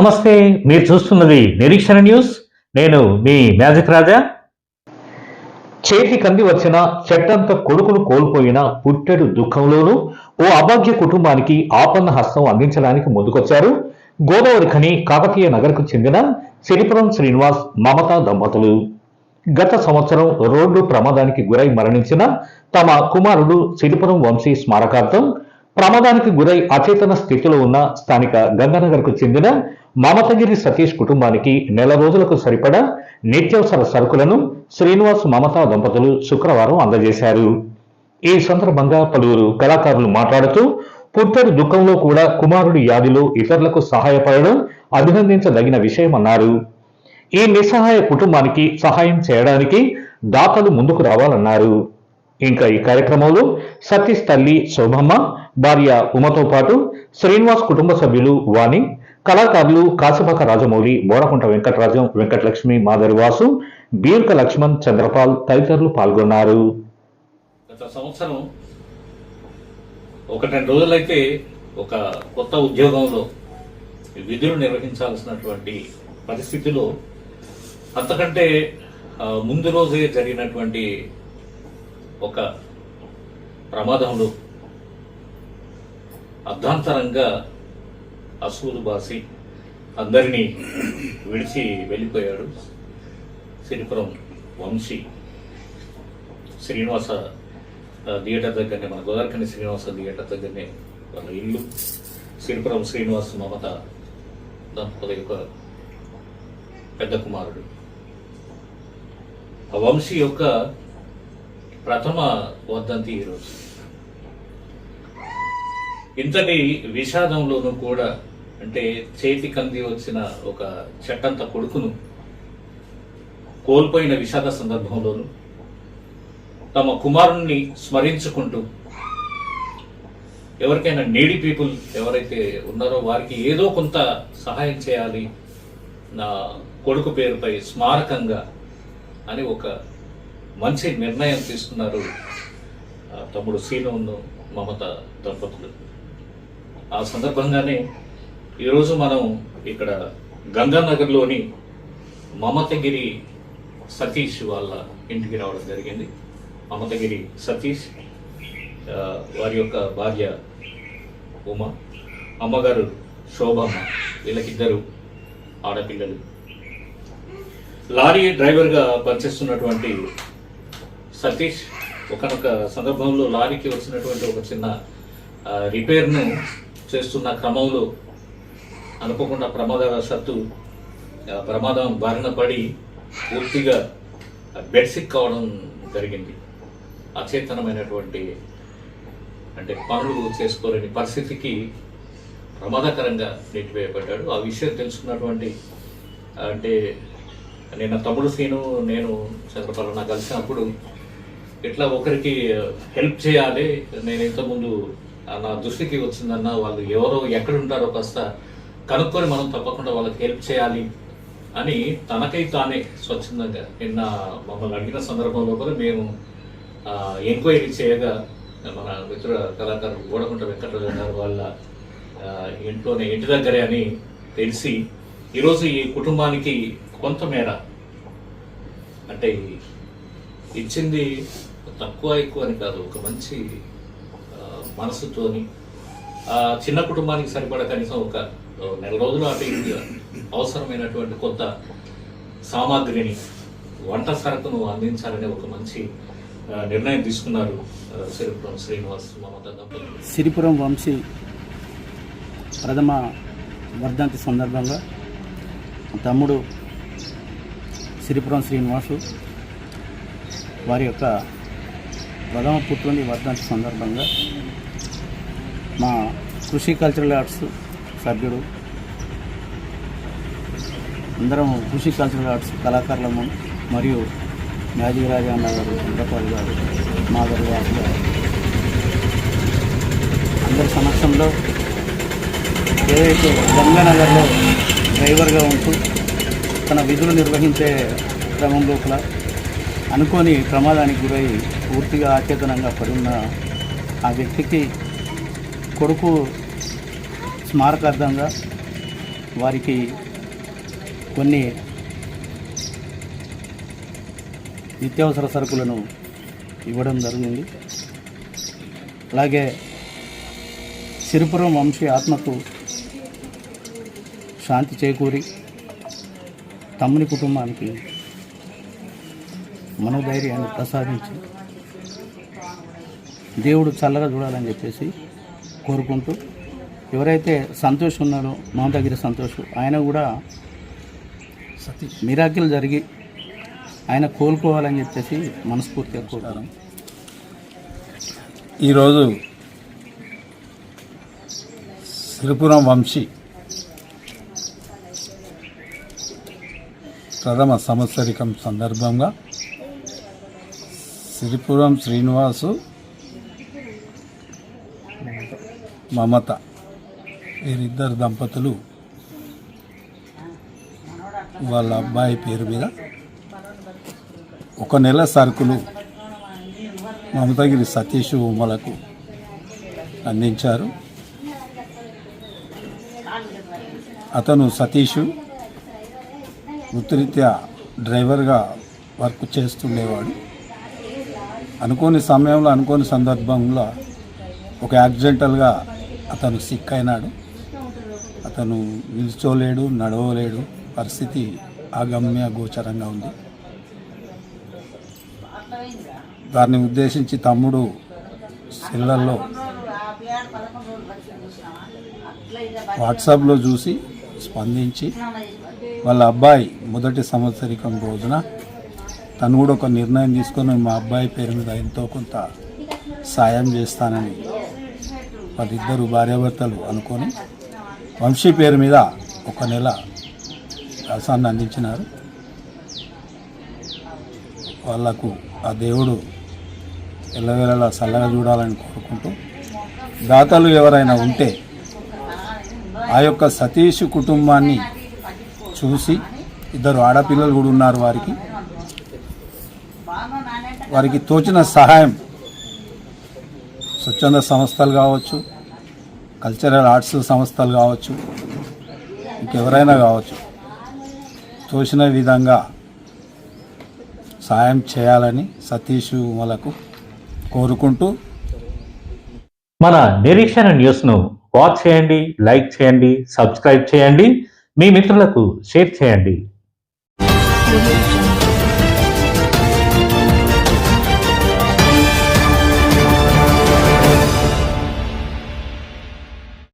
నమస్తే మీరు చూస్తున్నది నిరీక్షణ న్యూస్. నేను మీ మ్యాజిక్ రాజా. చేతి కంది వచ్చిన చెట్టంత కొడుకును కోల్పోయిన పుట్టెడు దుఃఖంలోనూ ఓ అభాగ్య కుటుంబానికి ఆపన్న హస్తం అందించడానికి ముందుకొచ్చారు. గోదావరి ఖని కాకతీయ నగర్కు చెందిన సిరిపురం శ్రీనివాస్ మమతా దంపతులు. గత సంవత్సరం రోడ్డు ప్రమాదానికి గురై మరణించిన తమ కుమారుడు సిరిపురం వంశీ స్మారకార్థం ప్రమాదానికి గురై అచేతన స్థితిలో ఉన్న స్థానిక గంగానగర్కు చెందిన మమతగిరి సతీష్ కుటుంబానికి నెల రోజులకు సరిపడా నిత్యావసర సరుకులను శ్రీనివాస్ మమతా దంపతులు శుక్రవారం అందజేశారు. ఈ సందర్భంగా పలువురు కళాకారులు మాట్లాడుతూ పుట్టడు దుఃఖంలో కూడా కుమారుడి యాదిలో ఇతరులకు సహాయపడడం అభినందించదగిన విషయమన్నారు. ఈ నిస్సహాయ కుటుంబానికి సహాయం చేయడానికి దాతలు ముందుకు రావాలన్నారు. ఇంకా ఈ కార్యక్రమంలో సతీష్ తల్లి శోభమ్మ భార్య ఉమతో పాటు శ్రీనివాస్ కుటుంబ సభ్యులు వాణి కళాకారులు కాశీపాక రాజమౌళి బోరకుంట వెంకటరాజం వెంకటలక్ష్మి మాధవి వాసు బీర్క లక్ష్మణ్ చంద్రపాల్ తదితరులు పాల్గొన్నారు. గత సంవత్సరం ఒక రెండు రోజులైతే ఒక కొత్త ఉద్యోగంలో విధులు నిర్వహించాల్సినటువంటి పరిస్థితిలో అంతకంటే ముందు రోజే జరిగినటువంటి ఒక ప్రమాదంలో అర్ధాంతరంగా అసూలు బాసి అందరినీ విడిచి వెళ్ళిపోయాడు సిరిపురం వంశీ శ్రీనివాస థియేటర్ దగ్గరనే మన గోదార్కని శ్రీనివాస థియేటర్ దగ్గరనే వాళ్ళ ఇల్లు. సిరిపురం శ్రీనివాస మమత దంపతుల యొక్క పెద్ద కుమారుడు. ఆ వంశీ యొక్క ప్రథమ వర్ధంతి ఈరోజు. ఇంతటి విషాదంలోనూ కూడా అంటే చేతి కంది వచ్చిన ఒక చెట్టంత కొడుకును కోల్పోయిన విషాద సందర్భంలోనూ తమ కుమారుణ్ణి స్మరించుకుంటూ ఎవరికైనా నేడి పీపుల్ ఎవరైతే ఉన్నారో వారికి ఏదో కొంత సహాయం చేయాలి నా కొడుకు పేరుపై స్మారకంగా అని ఒక మంచి నిర్ణయం తీసుకున్నారు తమ్ముడు సీనును మమత దంపతులు. ఆ సందర్భంగానే ఈరోజు మనం ఇక్కడ గంగానగర్లోని మమతగిరి సతీష్ వాళ్ళ ఇంటికి రావడం జరిగింది. మమతగిరి సతీష్ వారి యొక్క భార్య ఉమ అమ్మగారు శోభమ్మ వీళ్ళకిద్దరు ఆడపిల్లలు. లారీ డ్రైవర్గా పనిచేస్తున్నటువంటి సతీష్ ఒకనొక సందర్భంలో లారీకి వచ్చినటువంటి ఒక చిన్న రిపేర్ను చేస్తున్న క్రమంలో అనుకోకుండా ప్రమాదవశాత్తు ప్రమాదం బారిన పడి పూర్తిగా బెడ్సిక్ కావడం జరిగింది. అచేతనమైనటువంటి అంటే పనులు చేసుకోలేని పరిస్థితికి ప్రమాదకరంగా నెట్టివేయబడ్డాడు ఆ విషయం తెలుసుకున్నటువంటి అంటే నిన్న తమ్ముడు సీను నేను చంద్రపాలన కలిసినప్పుడు ఇట్లా ఒకరికి హెల్ప్ చేయాలి నేను ఇంతకుముందు నా దృష్టికి వచ్చిందన్న వాళ్ళు ఎవరో ఎక్కడుంటారో కాస్త కనుక్కొని మనం తప్పకుండా వాళ్ళకి హెల్ప్ చేయాలి అని తనకై తానే స్వచ్ఛందంగా నిన్న మమ్మల్ని అడిగిన సందర్భంలో కూడా మేము ఎంక్వైరీ చేయగా మన మిత్ర కళాకారులు గోడకుంట వెంకటరాజు గారు వాళ్ళ ఇంట్లోనే ఇంటి దగ్గరే అని తెలిసి ఈరోజు ఈ కుటుంబానికి కొంతమేర అంటే ఇచ్చింది తక్కువ ఎక్కువ అని కాదు ఒక మంచి మనసుతోని ఆ చిన్న కుటుంబానికి సరిపడా కనీసం ఒక నెల రోజులు అటు అవసరమైనటువంటి కొంత సామాగ్రిని వంట సరకును అందించాలనే ఒక మంచి నిర్ణయం తీసుకున్నారు సిరిపురం శ్రీనివాస్ మమత సిరిపురం వంశీ ప్రథమ వర్ధంతి సందర్భంగా తమ్ముడు సిరిపురం శ్రీనివాసు వారి యొక్క ప్రథమ పుత్రుని వర్ధంతి సందర్భంగా మా కృషి కల్చరల్ ఆర్ట్స్ సభ్యుడు. అందరం కృషి కల్చరల్ ఆర్ట్స్ కళాకారులము మరియు మ్యాజిక్ రాజా అన్న గారు చంద్రపాల్ గారు మాధవ్ గారు అందరి సమక్షంలో ఏదైతే గంగానగర్లో డ్రైవర్గా ఉంటూ తన విధులు నిర్వహించే క్రమం లోపల అనుకోని ప్రమాదానికి గురై పూర్తిగా అచేతనంగా పడి ఉన్న ఆ వ్యక్తికి కొడుకు స్మారకార్థంగా వారికి కొన్ని నిత్యావసర సరుకులను ఇవ్వడం జరిగింది. అలాగే సిరిపురం వంశీ ఆత్మకు శాంతి చేకూరి తమ్ముని కుటుంబానికి మనోధైర్యాన్ని ప్రసాదించి దేవుడు చల్లగా చూడాలని చెప్పేసి కోరుకుంటూ ఎవరైతే సంతోష్ ఉన్నాడో మమతగిరి సంతోష్ ఆయన కూడా సతీష్. మిరాకిల్ జరిగి ఆయన కోలుకోవాలని చెప్పేసి మనస్ఫూర్తిగా కోరుతాను ఈరోజు సిరిపురం వంశీ ప్రథమ సంవత్సరికం సందర్భంగా సిరిపురం శ్రీనివాసు మమత వీరిద్దరు దంపతులు వాళ్ళ అబ్బాయి పేరు మీద ఒక నెల సరుకులు మమతగిరి సతీష్ ఉమ్మలకు అందించారు. అతను సతీష్ వృత్తిరీత్యా డ్రైవర్గా వర్క్ చేస్తుండేవాడు. అనుకోని సమయంలో అనుకోని సందర్భంలో ఒక యాక్సిడెంటల్గా అతను సిక్ అయినాడు అతను నిల్చోలేడు నడవలేడు. పరిస్థితి అగమ్య గోచరంగా ఉంది. దాన్ని ఉద్దేశించి తమ్ముడు సెల్లల్లో వాట్సాప్లో చూసి స్పందించి వాళ్ళ అబ్బాయి మొదటి సంవత్సరికం రోజున తను కూడా ఒక నిర్ణయం తీసుకొని మా అబ్బాయి పేరు మీద ఎంతో కొంత సాయం చేస్తానని వాళ్ళిద్దరు భార్యాభర్తలు అనుకొని వంశీ పేరు మీద ఒక నెల రసాన్ని అందించినారు. వాళ్ళకు ఆ దేవుడు ఎల్లవేళలా చల్లగా చూడాలని కోరుకుంటూ దాతలు ఎవరైనా ఉంటే ఆ యొక్క సతీష్ కుటుంబాన్ని చూసి ఇద్దరు ఆడపిల్లలు కూడా ఉన్నారు వారికి. వారికి తోచిన సహాయం స్వచ్ఛంద సంస్థలు కావచ్చు కల్చరల్ ఆర్ట్స్ సంస్థలు కావచ్చు ఇంకెవరైనా కావచ్చు తోచిన విధంగా సాయం చేయాలని సతీష్ వాళ్ళకు కోరుకుంటూ మన నిరీక్షణ న్యూస్ను వాచ్ చేయండి లైక్ చేయండి సబ్స్క్రైబ్ చేయండి. మీ మిత్రులకు షేర్ చేయండి.